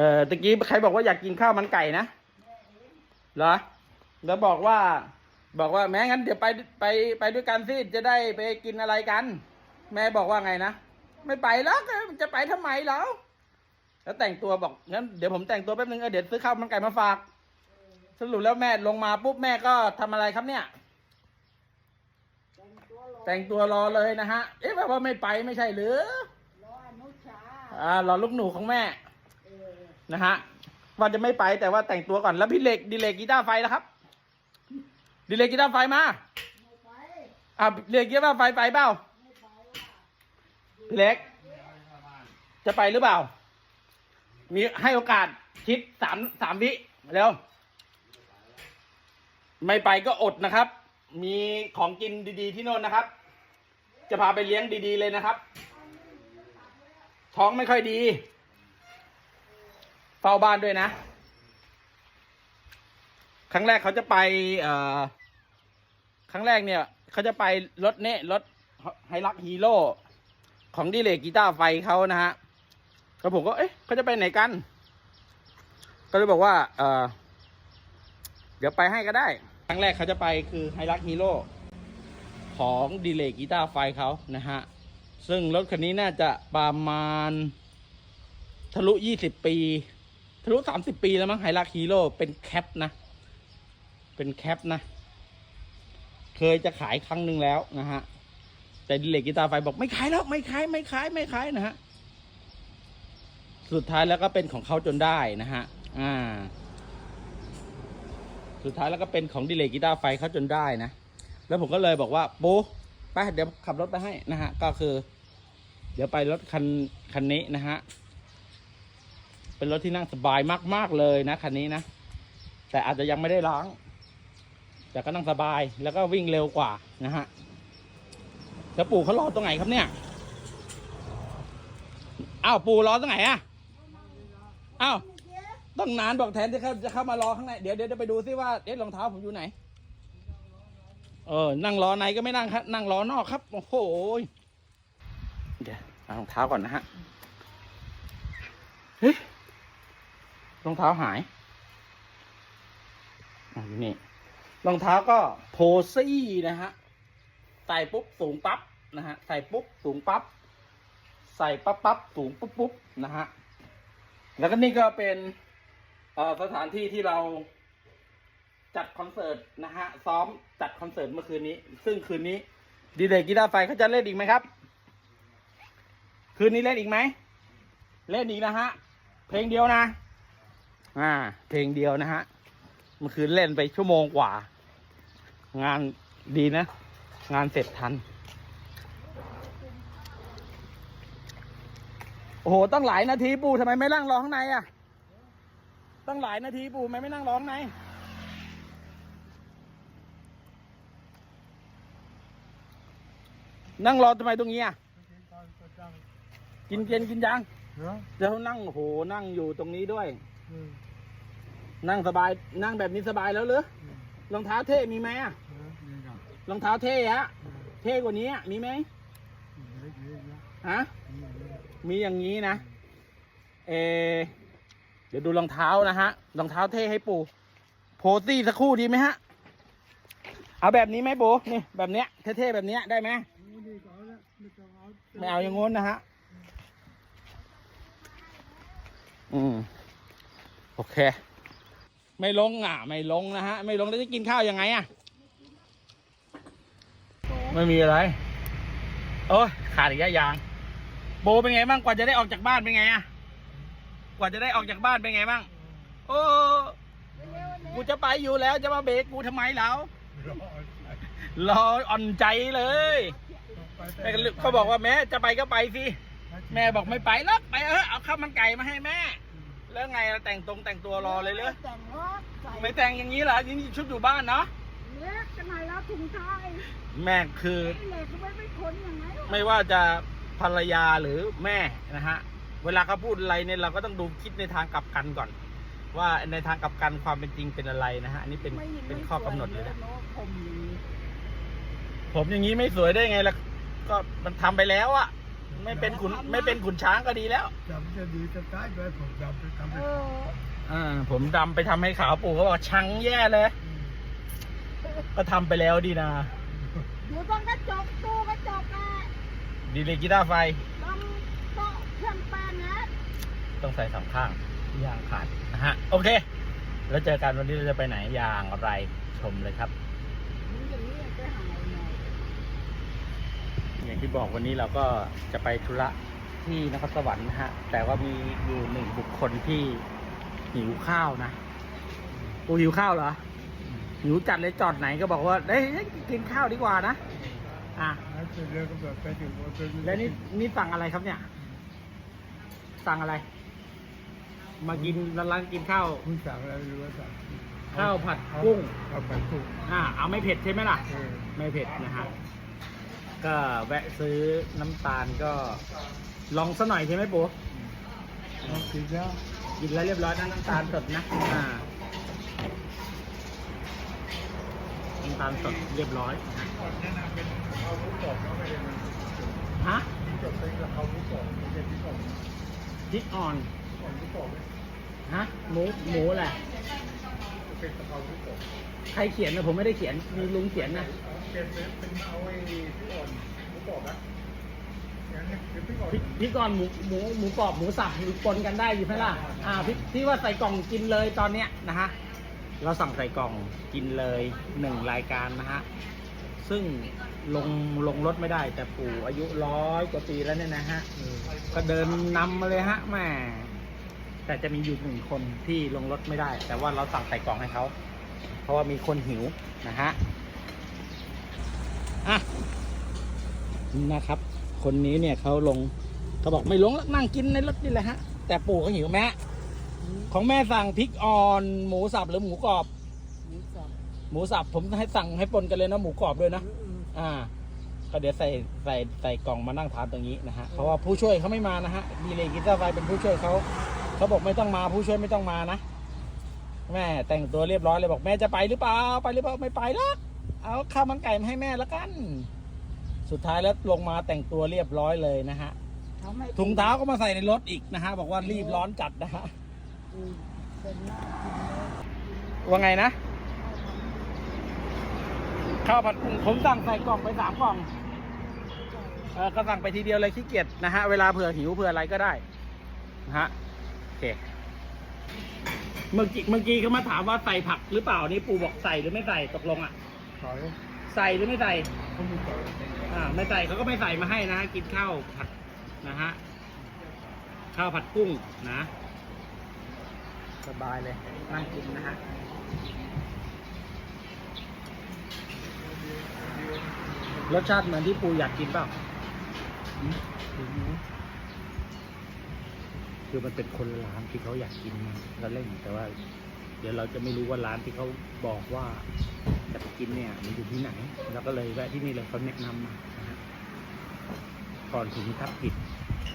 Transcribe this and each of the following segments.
ออตะกี้ใครบอกว่าอยากกินข้าวมันไก่นะเหรอ แล้วบอกว่า บอกว่าแม้งั้นเดี๋ยวไปไปไปด้วยกันสิจะได้ไปกินอะไรกัน แม่บอกว่าไงนะไม่ไปแล้วจะไปทำไมแล้วแล้วแต่งตัวบอกงั้นเดี๋ยวผมแต่งตัวแป๊บนึงเออเดี๋ยวซื้อข้าวมันไก่มาฝากสรุปแล้วแม่ลงมาปุ๊บแม่ก็ทำอะไรครับเนี่ย แต่งตัวรอเลยนะฮะ เอ๊ะแบบว่าไม่ไปไม่ใช่หรือรออนุชาอ่ารอลูกหนูของแม่เออ นะฮะว่าจะไม่ไปแต่ว่าแต่งตัวก่อนแล้วพี่เล็กดีเลกกีตาร์ไฟแล้วครับดีเลกกีตาร์ไฟมาไม่ไปอะเล็กกีตาร์ไฟไปเปล่าพี่เล็ก จะไปหรือเปล่า มีให้โอกาสคิดสามสามวิเร็วไม่ไปก็อดนะครับ มีของกินดีๆที่โน่นนะครับ จะพาไปเลี้ยงดีๆเลยนะครับ ท้องไม่ค่อยดี เฝ้าบ้านด้วยนะ ครั้งแรกเขาจะไปเอ่อครั้งแรกเนี่ยเขาจะไปรถเน่รถไฮรักฮีโร่ของดีเลกกีตาร์ไฟเขานะฮะแล้วผมก็เอ๊ะเขาจะไปไหนกัน ก็เลยบอกว่า เออเดี๋ยวไปให้ก็ได้ ครั้งแรกเขาจะไปคือไฮรักฮีโร่ของดีเลกกีตาร์ไฟเขานะฮะ ซึ่งรถคันนี้น่าจะประมาณทะลุยี่สิบปี ลุสามสิบปีแล้วมั้งไฮรักฮีโร่เป็นแคปนะ เป็นแคปนะ เคยจะขายครั้งหนึ่งแล้วนะฮะ แต่ดิเลกกีตาร์ไฟบอกไม่ขายแล้วไม่ขายไม่ขายไม่ขายนะฮะ สุดท้ายแล้วก็เป็นของเขาจนได้นะฮะ อ่า สุดท้ายแล้วก็เป็นของดิเลกกีตาร์ไฟเขาจนได้นะ แล้วผมก็เลยบอกว่าปูไปเดี๋ยวขับรถไปให้นะฮะ ก็คือ เดี๋ยวไปรถคันคันนี้นะฮะ เป็นรถที่นั่งสบายมาก ๆ เลยนะคันนี้นะ แต่อาจจะยังไม่ได้ล้าง แต่ก็นั่งสบายแล้วก็วิ่งเร็วกว่านะฮะแล้วปู่เขารอตรงไหนครับเนี่ยอ้าวปู่รอตรงไหนอะอ้าวต้องนานบอกแทนที่เขาจะเข้ามารอข้างในเดี๋ยวเดี๋ยวจะไปดูซิว่าเอ๊ะรองเท้าผมอยู่ไหน เออ นั่งรอในก็ไม่นั่งครับ นั่งรอนอกครับโอ้โหเดี๋ยวเอารองเท้าก่อนนะฮะเฮ้ย รองเท้าหายอ๋ออยู่นี่รองเท้าก็โพซี่นะฮะ ใส่ปุ๊บสูงปั๊บนะฮะ ใส่ปุ๊บสูงปั๊บ ใส่ปั๊บปั๊บสูงปุ๊บปุ๊บนะฮะ แล้วก็นี่ก็เป็นสถานที่ที่เราจัดคอนเสิร์ตนะฮะ ซ้อมจัดคอนเสิร์ตเมื่อคืนนี้ ซึ่งคืนนี้ดีเดกีตาร์ไฟเขาจะเล่นอีกไหมครับ คืนนี้เล่นอีกไหม เล่นอีกนะฮะ เพลงเดียวนะ อ่า เพลงเดียวนะฮะเมื่อคืนเล่นไปชั่วโมงกว่า งานดีนะ งานเสร็จทัน โอ้โหต้องหลายนาทีปู่ทำไมไม่นั่งรอข้างในอะต้องหลายนาทีปู่ทำไมไม่นั่งรอข้างในนั่งรอทำไมตรงนี้อะกินเกนกินยังเดี๋ยวนั่งโอ้โหนั่งอยู่ตรงนี้ด้วย นั่งสบาย นั่งแบบนี้สบายแล้วเหรอรองเท้าเท่มีไหมอะรองเท้าเท่ฮะเท่กว่านี้อะมีไหมฮะมีอย่างนี้นะเออเดี๋ยวดูรองเท้านะฮะรองเท้าเท่ให้ปู่โพซี่สักครู่ดีไหมฮะ เอาแบบนี้ไหมปู่นี่แบบเนี้ยเท่ๆแบบเนี้ยได้ไหมไม่เอาอย่างงู้นนะฮะ อืม โอเค ไม่ลงอะ ไม่ลงนะฮะ ไม่ลงแล้วจะกินข้าวยังไงอะ ไม่มีอะไร โอ้ยขาดอีกแล้วยาง โบเป็นไงบ้างกว่าจะได้ออกจากบ้านเป็นไงอะ กว่าจะได้ออกจากบ้านเป็นไงบ้าง โอ้กูจะไปอยู่แล้วจะมาเบรกกูทำไมแล้วรออ่อนใจเลยแต่เขาบอกว่าแม่จะไปก็ไปสิ แม่บอกไม่ไปแล้วไปเออเอาข้าวมันไก่มาให้แม่ แล้วไงเราแต่งตรงแต่งตัวรอเลยเลยแต่งรถใส่ไม่แต่งอย่างนี้เหรอนี่ชุดอยู่บ้านเนาะเล็กขนาดแล้วถุงเท้าไอ้แม่คือเหล็กไม่ไม่คนอย่างไรหรอกไม่ว่าจะภรรยาหรือแม่นะฮะ เวลาเขาพูดอะไรเนี่ยเราก็ต้องดูคิดในทางกลับกันก่อน ว่าในทางกลับกันความเป็นจริงเป็นอะไรนะฮะอันนี้เป็นไม่เป็นข้อกำหนดเลยนะไม่สวผมอย่างนี้ผมอย่างนี้ไม่สวยได้ไงล่ะก็มันทำไปแล้วอะ ไม่เป็นขุนไม่เป็นขุนช้างก็ดีแล้วจำจะดีจะตายด้วยผมจำไปทำไปเอออ่าผมดำไปทำให้ขาวปู่เขาบอกชังแย่เลย ก็ทำไปแล้วดีนะอยู่ตรงกระจกตู้กระจกอะดีเลยกีตาร์ไฟตรงโต๊ะเครื่องแป้งนะต้องใส่สองข้างยางขาดนะฮะ โอเค แล้วเจอกันวันนี้เราจะไปไหนอย่างไรชมเลยครับ มันอย่างนี้จะหายหน่อย อย่างที่บอกวันนี้เราก็จะไปธุระที่นครสวรรค์นะฮะ แต่ว่ามีอยู่หนึ่งบุคคลที่หิวข้าวนะปูหิวข้าวเหรอหิวจัดเลยจอดไหนก็บอกว่าเอ้ยกินข้าวดีกว่านะอะแล้วเสร็จแล้วก็แบบไปถึงว่าเป็นแล้วนี่นี่สั่งอะไรครับเนี่ย สั่งอะไร มากินร้านกินข้าวคุณสั่งอะไรหรือว่าสั่งข้าวผัดกุ้งข้าวผัดกุ้งอ่าเอาไม่เผ็ดใช่ไหมล่ะเออไม่เผ็ดนะฮะ ก็แวะซื้อน้ำตาลก็ลองซะหน่อยใช่ไหมปู่ลองกินแล้วกินแล้วเรียบร้อยนะน้ำตาลสดนะอ่าน้ำตาลสดเรียบร้อยฮะพริกอ่อนฮะหมูหมูแหละ เป็นกะเพราหมูกรอบใครเขียนนะผมไม่ได้เขียน มีลุงเขียนนะเป็นเป็นเอาไอ้ที่อ่อนหมูกรอบนะอย่างนี้คือที่อ่อนพริกพริกอ่อนหมูหมูหมูกรอบหมูสับปนกันได้อยู่ไหมล่ะอ่าพริกที่ว่าใส่กล่องกินเลยตอนเนี้ยนะฮะเราสั่งใส่กล่องกินเลยหนึ่งรายการนะฮะซึ่งลงลงรถไม่ได้แต่ปู่อายุร้อยกว่าปีแล้วเนี่ยนะฮะเออก็เดินนำมาเลยฮะแหม่ แต่จะมีอยู่หนึ่งคนที่ลงรถไม่ได้ แต่ว่าเราสั่งใส่กล่องให้เขาเพราะว่ามีคนหิวนะฮะอะนะครับ คนนี้เนี่ยเขาลงเขาบอกไม่ลงแล้วนั่งกินในรถนี่แหละฮะ แต่ปู่เขาหิวแม่ของแม่สั่งพริกอ่อน หมูสับหรือหมูกรอบ หมูสับหมูสับผมให้สั่งให้ปนกันเลยนะหมูกรอบด้วยนะอ่า ก็เดี๋ยวใส่ใส่ใส่กล่องมานั่งทานตรงนี้นะฮะเพราะว่าผู้ช่วยเขาไม่มานะฮะดีเลกิเตอร์ไฟเป็นผู้ช่วยเขา เขาบอกไม่ต้องมาผู้ช่วยไม่ต้องมานะ แม่แต่งตัวเรียบร้อยเลยบอกแม่จะไปหรือเปล่าไปหรือเปล่าไม่ไปหรอกเอาข้าวมันไก่มาให้แม่ละกัน สุดท้ายแล้วลงมาแต่งตัวเรียบร้อยเลยนะฮะเขาไม่ถุงเท้าก็มาใส่ในรถอีกนะฮะบอกว่ารีบร้อนจัดนะฮะอืมเป็นหน้ากินเลยว่าไงนะข้าวผัดกุ้งผมสั่งใส่กล่องไปสามกล่องเออก็สั่งไปทีเดียวเลยขี้เกียจนะฮะเวลาเผื่อหิวเผื่ออะไรก็ได้นะฮะโอ เค เมื่อกี้เมื่อกี้เขามาถามว่าใส่ผักหรือเปล่านี่ปู่บอกใส่หรือไม่ใส่ตกลงอะ ขายใส่หรือไม่ใส่ เขาไม่ต่อยอ่าไม่ใส่เขาก็ไม่ใส่มาให้นะฮะกินข้าวผัดนะฮะข้าวผัดกุ้งนะสบายเลยนั่งกินนะฮะรสชาติเหมือนที่ปูอยากกินเปล่า คือมันเป็นคนละร้านที่เขาอยากกินเราเล่นแต่ว่า เดี๋ยวเราจะไม่รู้ว่าร้านที่เขาบอกว่าจะไปกินเนี่ยมันอยู่ที่ไหนเราก็เลยแวะที่นี่เลยเขาแนะนำมานะฮะก่อนถึงทับผิด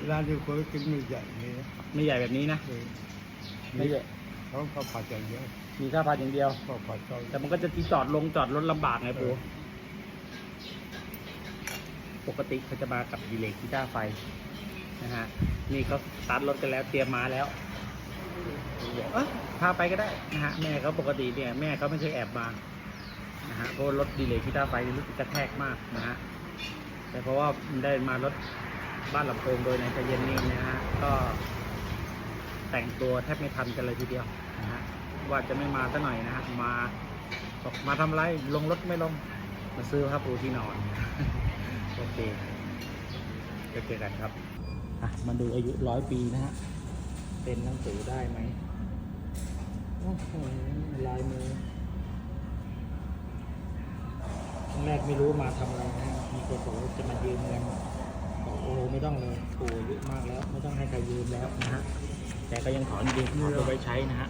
ร้านที่เคยกินไม่ใหญ่นี่นะไม่ใหญ่แบบนี้นะเออไม่ใหญ่เขาเขาผัดอย่างเดียวมีข้าวผัดอย่างเดียว เขาผัดเขาแต่มันก็จะที่จอดลงจอดรถลำบากไงปูเออปกติเขาจะมากับดีเลย์กีตาร์ไฟ นะฮะนี่เขาตาร์ทรถกันแล้วเตรียมมาแล้วบอกเอ้ยพาไปก็ได้นะฮะแม่เขาปกติเนี่ยแม่เขาไม่เคยแอบมานะฮะเพราะรถดีเลย์กีตาร์ไฟนี่รู้สึกกระแทกมากนะฮะแต่เพราะว่าได้มารถบ้านลำโพงโดยในใจเย็นนี่นะฮะก็แต่งตัวแทบไม่ทันกันเลยทีเดียวนะฮะว่าจะไม่มาซะหน่อยนะฮะมาบอกมาทำไรลงรถไม่ลงมาซื้อผ้าปูที่นอน โอเคจะเจอกันครับ อะมาดูอายุร้อยปีนะฮะ เป็นหนังสือได้ไหมโอ้โหลายมือครั้งแรกไม่รู้มาทำอะไรนะมีคนบอกว่าจะมายืมเงินบอกโอ้ไม่ต้องเลยโอ้อายุมากแล้ว ไม่ต้องให้ใครยืมแล้วนะฮะ แต่ก็ยังถอนยืมถอนเอาไว้ใช้นะฮะ